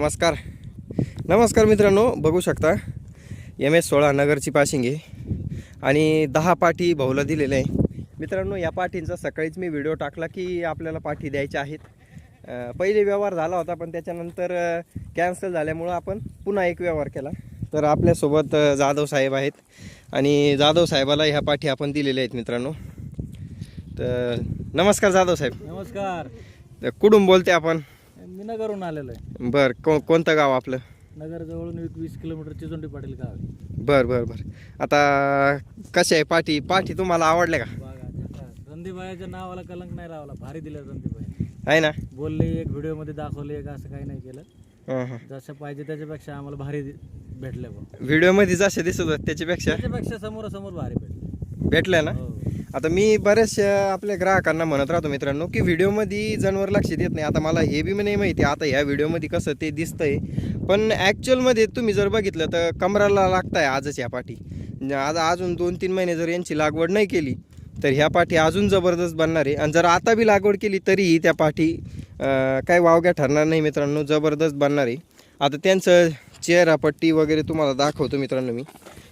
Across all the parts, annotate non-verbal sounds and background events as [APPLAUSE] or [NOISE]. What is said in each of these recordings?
नमस्कार. नमस्कार मित्रांनो बघू शकता एम एस सोळा नगरची पाशिंग आणि दहा पाठी भाऊला दिलेलं आहे. मित्रांनो या पाठींचा सकाळीच मी व्हिडिओ टाकला की आपल्याला पाठी द्यायच्या आहेत. पहिले व्यवहार झाला होता पण त्याच्यानंतर कॅन्सल झाल्यामुळं आपण पुन्हा एक व्यवहार केला. तर आपल्यासोबत जाधव साहेब आहेत आणि जाधव साहेबाला ह्या पाठी आपण दिलेल्या आहेत मित्रांनो. तर नमस्कार जाधव साहेब. नमस्कार. कुठून बोलते आपण? मी नगरहून आलेलो आहे. बर को कोणतं गाव आपलं? नगर जवळून एक वीस किलोमीटर चिचोंडी पाटील गाव आहे. बर बर बर. आता कसे आहे पाठी? पाठी तुम्हाला आवडल्या का? बघा रणदीबाईच्या नावाला कलंक नाही लावला भारी दिलं रणदीबाई आहे ना? बोलले एक व्हिडिओमध्ये दाखवले एक असं काही नाही केलं. हं, हं. जसं पाहिजे त्याच्यापेक्षा आम्हाला भारी दि- भेटले बा. व्हिडिओमध्ये जसे दिसत होते त्याच्यापेक्षा? त्याच्यापेक्षा समोरासमोर भारी भेटले. भेटल्या ना? हो. आता मी बऱ्याचशा आपल्या ग्राहकांना म्हणत राहतो मित्रांनो की व्हिडिओमध्ये जनावर लक्ष देत नाही. आता मला हे बी नाही माहिती आता ह्या व्हिडिओमध्ये कसं ते दिसतंय. पण ॲक्च्युअलमध्ये तुम्ही जर बघितलं तर कमराला लागताय आजच ह्या पाठी. आज अजून दोन तीन महिने जर यांची लागवड नाही केली तर ह्या पाठी अजून जबरदस्त बनणार आहे. आणि जर आता बी लागवड केली तरीही त्या पाठी काय वावग्या ठरणार नाही मित्रांनो जबरदस्त बनणार आहे. आता त्यांचं चेहरापट्टी वगैरे तुम्हाला दाखवतो मित्रांनो मी.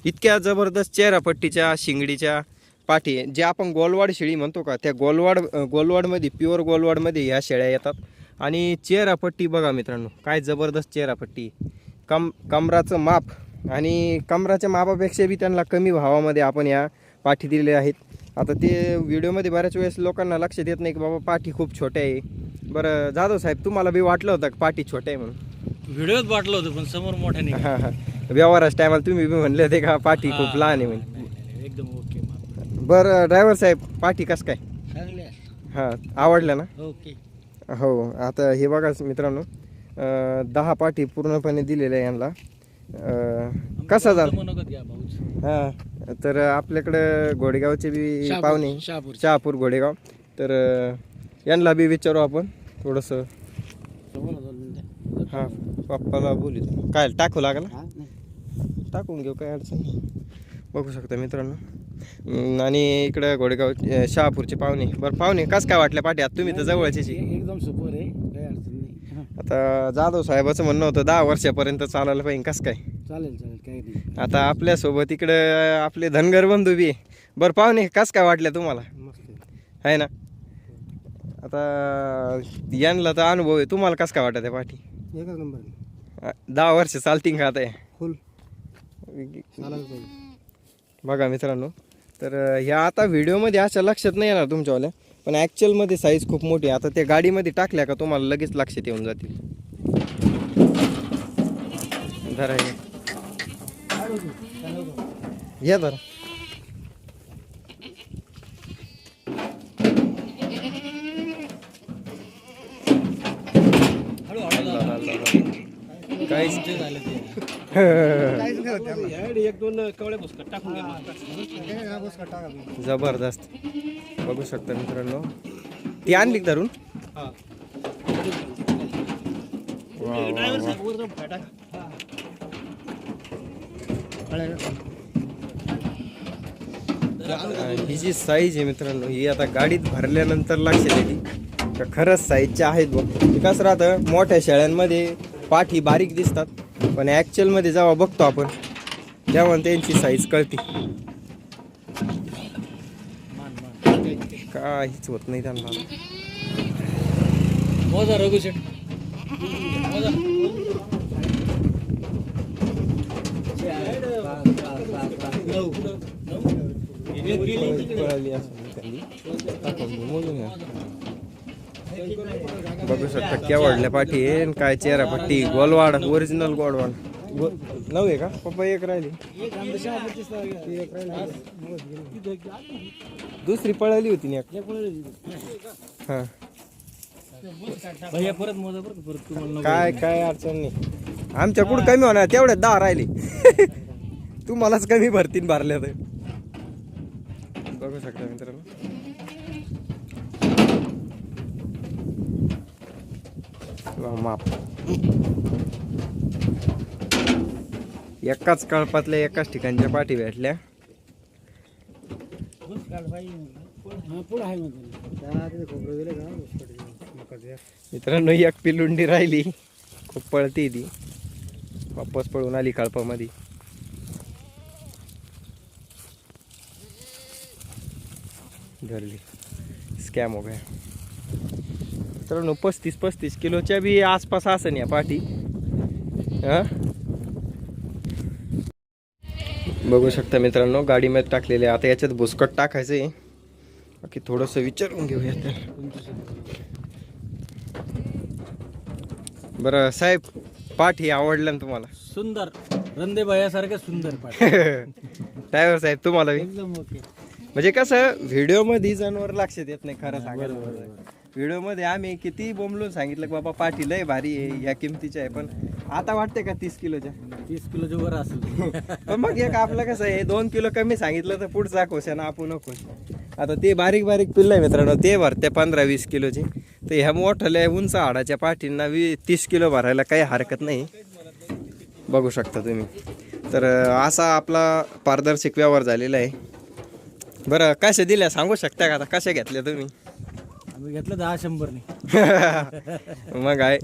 इतक्या जबरदस्त चेहरापट्टीच्या शिंगडीच्या पाठी. जे आपण गोलवाड शेळी म्हणतो का त्या गोलवाड गोलवाडमध्ये प्युअर गोलवाडमध्ये ह्या शेळ्या येतात. आणि चेहरापट्टी बघा मित्रांनो काय जबरदस्त चेहरापट्टी. कम कमराचं माप आणि कमराच्या मापापेक्षा बी त्यांना कमी भावामध्ये आपण या पाठी दिलेल्या आहेत. आता ते व्हिडिओमध्ये बऱ्याच वेळेस लोकांना लक्ष देत नाही की बाबा पाठी खूप छोट्या आहे. बरं जाधव साहेब तुम्हाला बी वाटलं होतं का पाठी छोट्या आहे म्हणून? व्हिडिओत वाटलं होतं पण समोर मोठ्या नाही. हां हां. व्यवहाराच्या टायमाला तुम्ही बी म्हणले होते का पाठी खूप लहान आहे ओके बरं ड्रायव्हर साहेब पाठी कसं काय? चांगले हां आवडलं ना? ओके. हो आता हे बघा मित्रांनो अं, दहा पाठी पूर्णपणे दिलेल्या आहे यांना. अं, कसा मनोगत घ्या भाऊच. हां तर आपल्याकडं घोडेगावचे बी पाहुणे. शहापूर. शहापूर घोडेगाव. तर अं, यांना बी विचारू आपण थोडंसं. हां पप्पाला बोलू. काय टाकू लागला? टाकून घेऊ काय अडचण नाही. बघू शकता मित्रांनो. आणि इकडं घोडेगाव शहापूरचे पाहुणे. बरं पाहुणे कसं काय वाटल्या पाठी तुम्ही तर जवळचेच आहे. एकदम सुपर आहे काही अडचण नाही. आता जाधव साहेबाचं म्हणणं होतं दहा वर्षापर्यंत चालायला पाहिजे कसं काय? चालेल चालेल काही नाही. आता आपल्यासोबत इकडं आपले धनगर बंधू बी. बरं पाहुणे कसं काय वाटलं तुम्हाला? मस्त आहे. ना? आता यांना तर अनुभव आहे. तुम्हाला कसं काय वाटत आहे पाठी? एकच नंबर दहा वर्ष चालतील का आता? फुल. चालायला पाहिजे. बघा मित्रांनो तर ह्या आता व्हिडिओमध्ये अशा लक्षात नाही येणार तुमच्यावाल्या पण ॲक्च्युअलमध्ये साईज खूप मोठी आहे. आता त्या गाडीमध्ये टाकल्या का तुम्हाला लगेच लक्षात येऊन जातील. धरा हे. घ्या धरा. काहीच जबरदस्त. बघू शकता मित्रांनो. ती आणली धरून ही जी साईज आहे मित्रांनो ही आता गाडीत भरल्यानंतर लक्षात येते. खरंच साईजच्या आहेत बघ. कसं राहतं मोठ्या शेळ्यांमध्ये पाठी बारीक दिसतात. पण ॲक्च्युअलमध्ये जेव्हा बघतो आपण तेव्हा त्यांची साईज कळते. काहीच होत नाही त्यांना. मोजा रघु शेट मोजा. पळाली असेल एखादी. टाकून देऊ, मोजून. बघू शकता वाढल्या पाठी आहे काय चेहरा पट्टी गोलवाड ओरिजिनल गोलवाड. नऊ आहे का? पप्पा एक राहिली. दुसरी पळाली होती ना हा. भैया परत मोजा परत परत काय काय अडचण नाही. आमच्या कुठं कमी होणार? तेवढ्या दहा राहिली. [LAUGHS] तुम्हालाच कमी भरतीन भरल्या तर बघू शकता मित्रांनो. Oh, माप एकाच कळपातल्या एकाच ठिकाणच्या पाठी भेटल्या. मित्रांनो एक पिलुंडी राहिली. खूप पळती ती. वापस पळून आली कळपामध्ये. धरली. स्कॅम हो गया. मित्रांनो पस्तीस पस्तीस किलोच्या बी आसपास असन या पाठी. हा? बघू शकता मित्रांनो गाडीमध्ये टाकलेले आता याच्यात भुसकट टाकायचं आहे. बाकी थोडंसं विचारून घेऊया तर बरं साहेब पाठ ही आवडलं ना तुम्हाला? सुंदर. रंदे बायासारखं सुंदर पाठ. [LAUGHS] ड्रायव्हर साहेब तुम्हाला बी? एकदम ओके म्हणजे कसं व्हिडिओमध्ये जनावर लक्षात येत नाही खरं सांगायला व्हिडिओमध्ये आम्ही किती बोंबलून सांगितलं की बाबा पाठी लय भारी आहे या किमतीच्या आहे पण आता वाटते का तीस किलोच्या? तीस किलोच्या वर असेल. [LAUGHS] पण मग एक आपलं कसं आहे दोन किलो कमी सांगितलं तर पुढचा खुश आहे ना आपण खुश आता ते बारीक बारीक पिल्ल आहे मित्रांनो ते भरते पंधरा वीस किलोची. तर ह्या मोठ्याल्या उंच हाडाच्या पाठींना वी तीस किलो भरायला काही हरकत नाही. बघू शकता तुम्ही. तर असा आपला पारदर्शक व्यवहार झालेला आहे. बरं कशा दिल्या? सांगू शकता का आता? कशा घेतल्या तुम्ही? आम्ही घेतलं दहा शंभरने. [LAUGHS] मग आहे.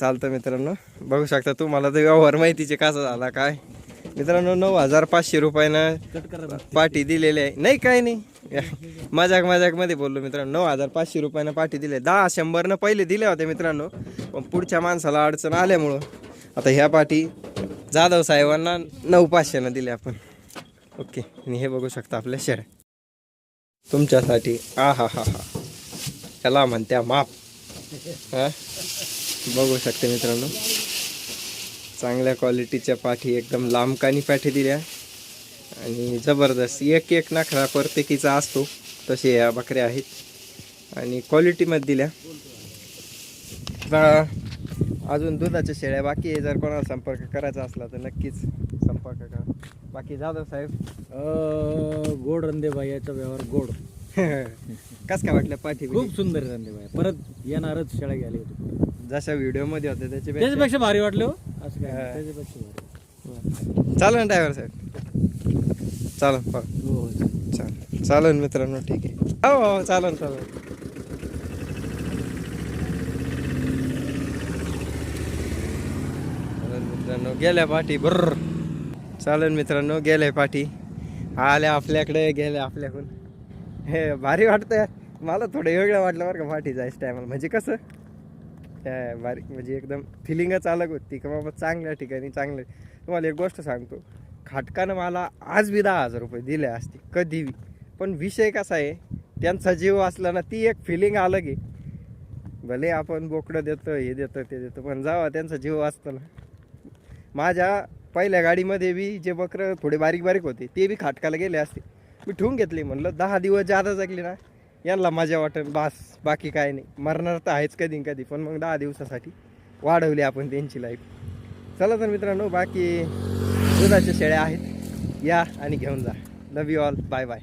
चालतं मित्रांनो. बघू शकता तुम्हाला तर व्यवहार माहितीचे कसा झाला काय. मित्रांनो नऊ हजार पाचशे रुपयानं पाठी दिलेली आहे. नाही काय नाही. [LAUGHS] मजाक मजाकमध्ये बोललो मित्रांनो. नऊ हजार पाचशे रुपयानं पाठी दिले दहा शंभरनं पहिले दिले होते मित्रांनो. पण पुढच्या माणसाला अडचण आल्यामुळं आता ह्या पाठी जाधव साहेबांना नऊ पाचशेनं दिले आपण. ओके. आणि हे बघू शकता आपल्या शेळ्या तुमच्यासाठी. आ हा हा हा. त्याला म्हणत्या माप. हां? बघू शकते मित्रांनो. चांगल्या क्वालिटीच्या पाठी एकदम लांबकानी पाठी दिल्या. आणि जबरदस्त एक एक नखरा प्रत्येकीचा असतो तसे या बकऱ्या आहेत. आणि क्वालिटीमध्ये दिल्या. अजून दुधाच्या शेळ्या बाकी आहे. जर कोणाला संपर्क करायचा असला तर नक्कीच संपर्क करा. बाकी जाधव साहेब. गोड रंदे याचा व्यवहार गोड. [LAUGHS] कस काय वाटलं पाठी खूप सुंदर रंदे बाया परत येणारच घ्यायला येतो. जशा व्हिडिओमध्ये होते त्याच्यापेक्षा त्याच्यापेक्षा भारी वाटले हो. असं काय? हा. नाही, त्याच्यापेक्षा भारी. चालेल ना ड्रायव्हर साहेब. चालेल हो हो हो. चालेल चालेल मित्रांनो ठीक आहे. हो हो चालेल चालेल चालेल मित्रांनो गेल्या पाठी बर्र चालेल मित्रांनो गेल्या पाठी. आल्या आपल्याकडे गेल्या आपल्याकडून. हे भारी वाटतंय. मला थोडं वेगळं वाटलं बरं का पाठी जायचं टायमाला म्हणजे कसं? त्या भारी म्हणजे एकदम फिलिंगच अलग होती की बाबा चांगल्या ठिकाणी चांगलं. तुम्हाला एक गोष्ट सांगतो. खाटकानं मला आज बी दहा हजार रुपये दिले असते कधी बी. पण विषय कसा आहे त्यांचा जीव असला ना ती एक फिलिंग अलग आहे. भले आपण बोकडं देतो हे देतं ते देतो पण जावा त्यांचा जीव असतो ना. माझ्या पहिल्या गाडीमध्ये बी जे बकरं थोडे बारीक बारीक होते ते बी खाटकाला गेले असते. मी ठेवून घेतली म्हणलं. दहा दिवस जादा जगले ना. यांना मजा वाटेल बास बाकी काय नाही. मरणार तर आहेच कधी न कधी पण मग दहा दिवसासाठी वाढवली आपण त्यांची लाईफ चला तर मित्रांनो बाकी दुधाच्या शेळ्या आहेत. या आणि घेऊन जा. Love you all bye bye